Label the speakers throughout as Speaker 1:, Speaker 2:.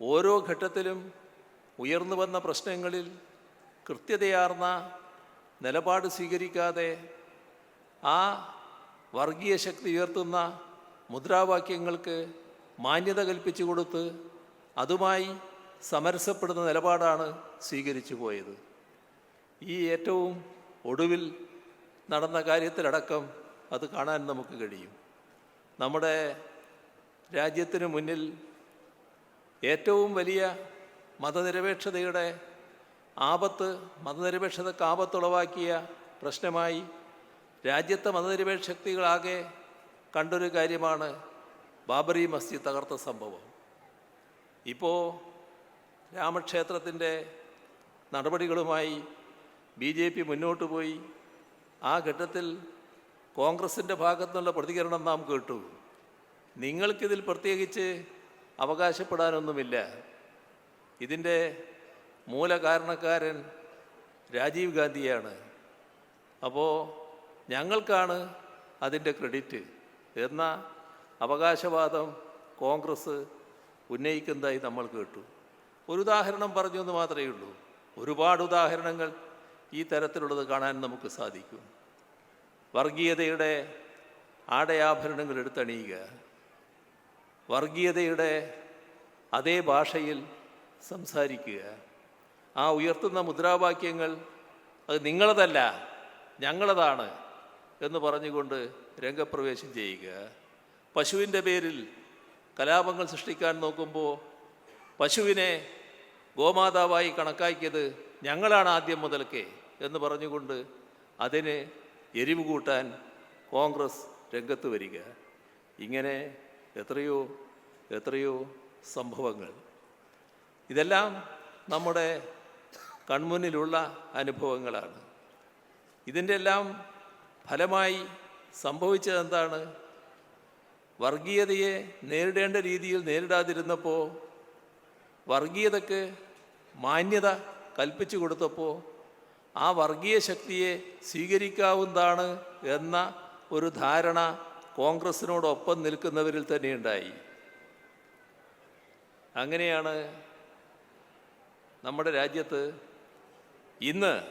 Speaker 1: ഓരോ ഘട്ടത്തിലും ഉയർന്നു വന്ന പ്രശ്നങ്ങളിൽ കൃത്യതയാർന്ന നിലപാട് സ്വീകരിക്കാതെ ആ വർഗീയ ശക്തി ഉയർത്തുന്ന മുദ്രാവാക്യങ്ങൾക്ക് മാന്യത കൽപ്പിച്ചു കൊടുത്ത് അതുമായി സമരസപ്പെടുന്ന നിലപാടാണ് സ്വീകരിച്ചു പോയത്. ഈ ഏറ്റവും ഒടുവിൽ നടന്ന കാര്യത്തിലടക്കം അത് കാണാൻ നമുക്ക് കഴിയും. നമ്മുടെ രാജ്യത്തിന് മുന്നിൽ ഏറ്റവും വലിയ മതനിരപേക്ഷതയുടെ ആപത്ത് മതനിരപേക്ഷതക്ക് ആപത്തുളവാക്കിയ പ്രശ്നമായി രാജ്യത്തെ മതനിരപേക്ഷ ശക്തികളാകെ കണ്ടൊരു കാര്യമാണ് ബാബറി മസ്ജിദ് തകർത്ത സംഭവം. ഇപ്പോൾ രാമക്ഷേത്രത്തിന്റെ നടപടികളുമായി ബി ജെ പി മുന്നോട്ട് പോയി. ആ ഘട്ടത്തിൽ കോൺഗ്രസിന്റെ ഭാഗത്തുനിന്നുള്ള പ്രതികരണം നാം കേട്ടു. നിങ്ങൾക്കിതിൽ പ്രത്യേകിച്ച് അവകാശപ്പെടാനൊന്നുമില്ല. ഇതിന്റെ മൂലകാരണക്കാരൻ രാജീവ് ഗാന്ധിയാണ്. അപ്പോൾ ഞങ്ങൾക്കാണ് അതിന്റെ ക്രെഡിറ്റ്. എന്ന അവകാശവാദം കോൺഗ്രസ് ഉന്നയിക്കുന്നതായി നമ്മൾ കേട്ടു. ഒരു ഉദാഹരണം പറഞ്ഞു എന്ന് മാത്രമേ ഉള്ളൂ. ഒരുപാട് ഉദാഹരണങ്ങൾ ഈ തരത്തിലുള്ളത് കാണാൻ നമുക്ക് സാധിക്കും. വർഗീയതയുടെ ആടയാഭരണങ്ങൾ എടുത്തണിയുക. വർഗീയതയുടെ അതേ ഭാഷയിൽ സംസാരിക്കുക. ആ ഉയർത്തുന്ന മുദ്രാവാക്യങ്ങൾ അത് നിങ്ങളതല്ല ഞങ്ങളതാണ് എന്ന് പറഞ്ഞുകൊണ്ട് രംഗപ്രവേശം ചെയ്യുക. പശുവിന്റെ പേരിൽ കലാപങ്ങൾ സൃഷ്ടിക്കാൻ നോക്കുമ്പോൾ പശുവിനെ ഗോമാതാവായി കണക്കാക്കിയത് ഞങ്ങളാണ് ആദ്യം മുതൽക്കേ എന്ന് പറഞ്ഞുകൊണ്ട് അതിന് എരിവ് കൂട്ടാൻ കോൺഗ്രസ് രംഗത്ത് വരിക. ഇങ്ങനെ എത്രയോ എത്രയോ സംഭവങ്ങൾ. ഇതെല്ലാം നമ്മുടെ കൺമുന്നിലുള്ള അനുഭവങ്ങളാണ്. ഇതിന്റെ എല്ലാം ഫലമായി സംഭവിച്ചത് എന്താണ് വർഗീയതയെ നേരിടേണ്ട രീതിയിൽ നേരിടാതിരുന്നപ്പോൾ വർഗീയതക്ക് മാന്യത കൽപ്പിച്ചു കൊടുത്തപ്പോൾ ആ വർഗീയ ശക്തിയെ സ്വീകരിക്കാവുന്നതാണ് എന്ന ഒരു ധാരണ കോൺഗ്രസിനോടൊപ്പം നിൽക്കുന്നവരിൽ തന്നെ ഉണ്ടായി. അങ്ങനെയാണ് നമ്മുടെ രാജ്യത്ത് ഇന്ന്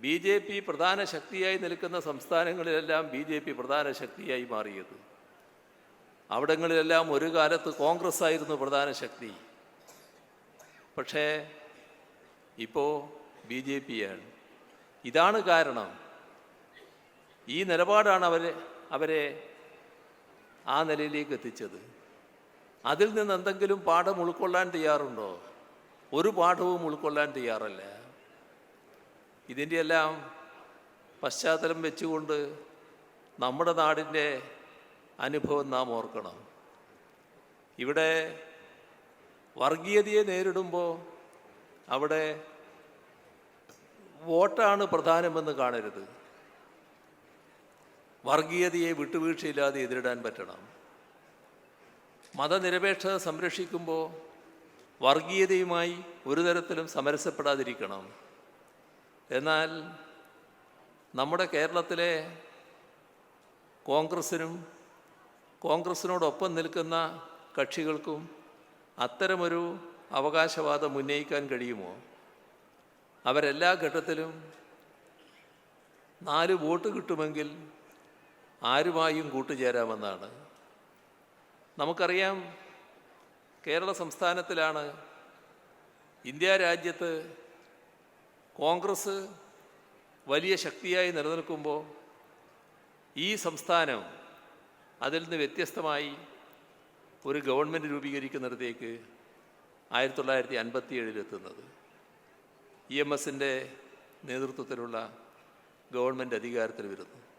Speaker 1: ബി ജെ പി പ്രധാന ശക്തിയായി നിൽക്കുന്ന സംസ്ഥാനങ്ങളിലെല്ലാം ബി ജെ പി പ്രധാന ശക്തിയായി മാറിയത്. അവിടങ്ങളിലെല്ലാം ഒരു കാലത്ത് കോൺഗ്രസ് ആയിരുന്നു പ്രധാന ശക്തി. പക്ഷേ ഇപ്പോൾ ബി ജെ പിയാണ് ഇതാണ് കാരണം. ഈ നിലപാടാണ് അവരെ അവരെ ആ നിലയിലേക്ക് എത്തിച്ചത്. അതിൽ നിന്ന് എന്തെങ്കിലും പാഠം ഉൾക്കൊള്ളാൻ തയ്യാറുണ്ടോ? ഒരു പാഠവും ഉൾക്കൊള്ളാൻ തയ്യാറല്ല. ഇതിന്റെ എല്ലാം പശ്ചാത്തലം വെച്ചുകൊണ്ട് നമ്മുടെ നാടിന്റെ അനുഭവം നാം ഓർക്കണം. ഇവിടെ വർഗീയതയെ നേരിടുമ്പോൾ അവിടെ വോട്ടാണ് പ്രധാനമെന്ന് കാണരുത്. വർഗീയതയെ വിട്ടുവീഴ്ചയില്ലാതെ എതിരിടാൻ പറ്റണം. മതനിരപേക്ഷത സംരക്ഷിക്കുമ്പോൾ വർഗീയതയുമായി ഒരു തരത്തിലും സമരസപ്പെടാതിരിക്കണം. എന്നാൽ നമ്മുടെ കേരളത്തിലെ കോൺഗ്രസിനും കോൺഗ്രസിനോടൊപ്പം നിൽക്കുന്ന കക്ഷികൾക്കും അത്തരമൊരു അവകാശവാദം ഉന്നയിക്കാൻ കഴിയുമോ? അവരെല്ലാ ഘട്ടത്തിലും നാല് വോട്ട് കിട്ടുമെങ്കിൽ ആരുമായും കൂട്ടുചേരാമെന്നാണ്. നമുക്കറിയാം കേരള സംസ്ഥാനത്തിലാണ് ഇന്ത്യ രാജ്യത്ത് കോൺഗ്രസ് വലിയ ശക്തിയായി നിലനിൽക്കുമ്പോൾ ഈ സംസ്ഥാനം അതിൽ നിന്ന് വ്യത്യസ്തമായി ഒരു ഗവൺമെന്റ് രൂപീകരിക്കുന്നിടത്തേക്ക് ആയിരത്തി തൊള്ളായിരത്തി അൻപത്തി ഏഴിലെത്തുന്നത് ഇ എം എസിന്റെ നേതൃത്വത്തിലുള്ള ഗവൺമെന്റ് അധികാരത്തിൽ വരുന്നു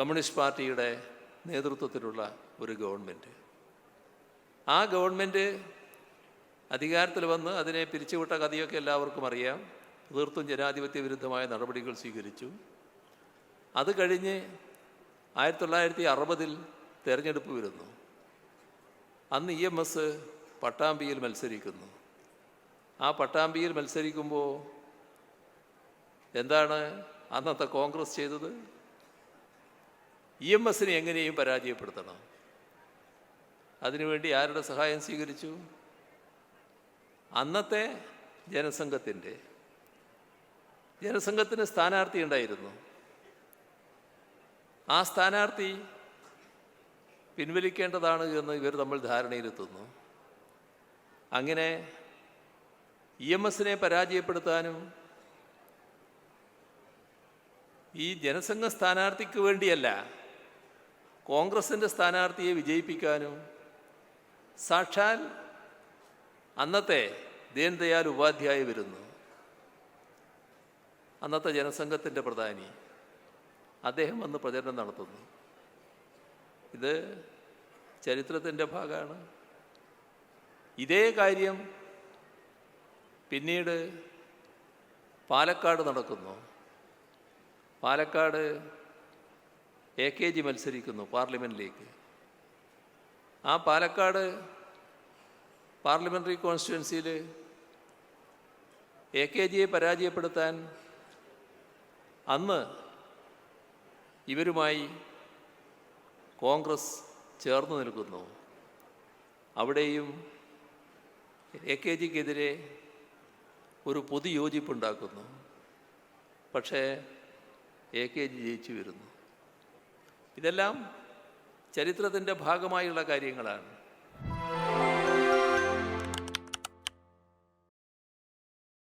Speaker 1: കമ്മ്യൂണിസ്റ്റ് പാർട്ടിയുടെ നേതൃത്വത്തിലുള്ള ഒരു ഗവൺമെന്റ്. ആ ഗവൺമെന്റ് അധികാരത്തിൽ വന്ന് അതിനെ പിരിച്ചുവിട്ട കഥയൊക്കെ എല്ലാവർക്കും അറിയാം. തീർത്തും ജനാധിപത്യ വിരുദ്ധമായ നടപടികൾ സ്വീകരിച്ചു. അത് കഴിഞ്ഞ് ആയിരത്തി തൊള്ളായിരത്തി അറുപതിൽ തെരഞ്ഞെടുപ്പ് വരുന്നു. അന്ന് ഇ എം എസ് പട്ടാമ്പിയിൽ മത്സരിക്കുന്നു. ആ പട്ടാമ്പിയിൽ മത്സരിക്കുമ്പോൾ എന്താണ് അന്നത്തെ കോൺഗ്രസ് ചെയ്തത്? ഇ എം എസിനെ എങ്ങനെയും പരാജയപ്പെടുത്തണം. അതിനുവേണ്ടി ആരുടെ സഹായം സ്വീകരിച്ചു? അന്നത്തെ ജനസംഘത്തിന്റെ ജനസംഘത്തിന് സ്ഥാനാർത്ഥി ഉണ്ടായിരുന്നു. ആ സ്ഥാനാർത്ഥി പിൻവലിക്കേണ്ടതാണ് എന്ന് ഇവർ തമ്മിൽ ധാരണയിലെത്തുന്നു. അങ്ങനെ ഇ എം എസിനെ പരാജയപ്പെടുത്താനും ഈ ജനസംഘ സ്ഥാനാർത്ഥിക്ക് വേണ്ടിയല്ല കോൺഗ്രസിന്റെ സ്ഥാനാർത്ഥിയെ വിജയിപ്പിക്കാനും. സാക്ഷാൽ അന്നത്തെ ദീൻദയാൽ ഉപാധ്യായ വരുന്നു. അന്നത്തെ ജനസംഘത്തിന്റെ പ്രധാനി. അദ്ദേഹം വന്ന് പ്രചരണം നടത്തുന്നു. ഇത് ചരിത്രത്തിന്റെ ഭാഗമാണ്. ഇതേ കാര്യം പിന്നീട് പാലക്കാട് നടക്കുന്നു. പാലക്കാട് എ കെ ജി മത്സരിക്കുന്നു പാർലമെന്റിലേക്ക് ആ പാലക്കാട് പാർലമെന്ററി കോൺസ്റ്റിറ്റ്യുവൻസിയിൽ എ കെ ജിയെ പരാജയപ്പെടുത്താൻ അന്ന് ഇവരുമായി കോൺഗ്രസ് ചേർന്ന് നിൽക്കുന്നു. അവിടെയും എ കെ ജിക്കെതിരെ ഒരു പൊതുയോജിപ്പുണ്ടാക്കുന്നു. പക്ഷേ എ കെ ജി ജയിച്ചു വരുന്നു. ഇതെല്ലാം ചരിത്രത്തിന്റെ ഭാഗമായുള്ള കാര്യങ്ങളാണ്.